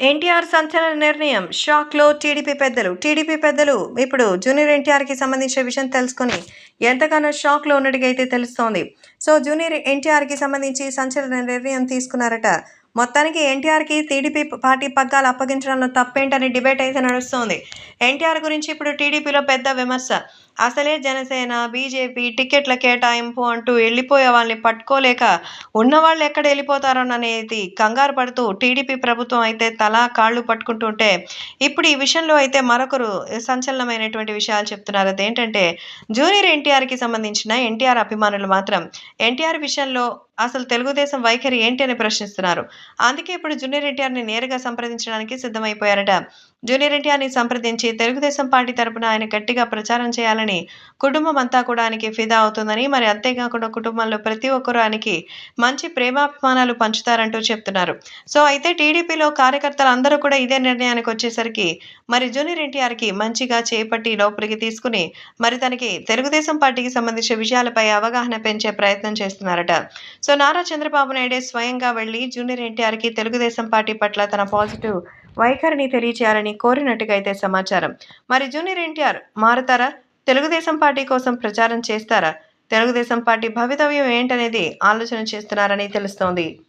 ఎన్టీఆర్ సంచలన నిర్ణయం. షాక్లో టీడీపీ పెద్దలు. టీడీపీ పెద్దలు ఇప్పుడు జూనియర్ ఎన్టీఆర్కి సంబంధించిన విషయం తెలుసుకొని ఎంతగానో షాక్లో ఉన్నట్టుగా అయితే తెలుస్తోంది. సో జూనియర్ ఎన్టీఆర్కి సంబంధించి సంచలన నిర్ణయం తీసుకున్నారట మొత్తానికి ఎన్టీఆర్కి టీడీపీ పార్టీ పగ్గాలు అప్పగించడంలో తప్పేంటని డిబేట్ అయితే నడుస్తోంది. ఎన్టీఆర్ గురించి ఇప్పుడు టీడీపీలో పెద్ద విమర్శ. అసలే జనసేన బీజేపీ టికెట్ల కేటాయింపు అంటూ వెళ్ళిపోయే వాళ్ళని పట్టుకోలేక ఉన్నవాళ్ళు ఎక్కడ వెళ్ళిపోతారోననేది కంగారు పడుతూ టీడీపీ ప్రభుత్వం అయితే తలా కాళ్ళు పట్టుకుంటుంటే ఇప్పుడు ఈ విషయంలో అయితే మరొకరు సంచలనమైనటువంటి విషయాలు చెప్తున్నారు. అదేంటంటే జూనియర్ ఎన్టీఆర్కి సంబంధించిన ఎన్టీఆర్ అభిమానులు మాత్రం ఎన్టీఆర్ విషయంలో అసలు తెలుగుదేశం వైఖరి ఏంటి అని ప్రశ్నిస్తున్నారు. అందుకే ఇప్పుడు జూనియర్ ఎన్టీఆర్ని నేరుగా సంప్రదించడానికి సిద్ధమైపోయారట. జూనియర్ ఎన్టీఆర్ని సంప్రదించి తెలుగుదేశం పార్టీ తరపున ఆయన గట్టిగా ప్రచారం చేయాలని కుటుంబం అంతా కూడా ఆయనకి ఫిదా అవుతుందని మరి అంతేకాకుండా కుటుంబంలో ప్రతి ఒక్కరూ ఆయనకి మంచి ప్రేమాభిమానాలు పంచుతారంటూ చెప్తున్నారు. సో అయితే టీడీపీలో కార్యకర్తలు అందరూ కూడా ఇదే నిర్ణయానికి వచ్చేసరికి మరి జూనియర్ ఎన్టీఆర్కి మంచిగా చేపట్టి లోపలికి తీసుకుని మరి తనకి తెలుగుదేశం పార్టీకి సంబంధించిన విషయాలపై అవగాహన పెంచే ప్రయత్నం చేస్తున్నారట. సో నారా చంద్రబాబు నాయుడే స్వయంగా వెళ్ళి జూనియర్ ఎన్టీఆర్కి తెలుగుదేశం పార్టీ పట్ల తన పాజిటివ్ వైఖరిని తెలియచేయాలని కోరినట్టుగా అయితే సమాచారం. మరి జూనియర్ ఎన్టీఆర్ మారతారా? తెలుగుదేశం పార్టీ కోసం ప్రచారం చేస్తారా? తెలుగుదేశం పార్టీ భవితవ్యం ఏంటనేది ఆలోచన చేస్తున్నారని తెలుస్తోంది.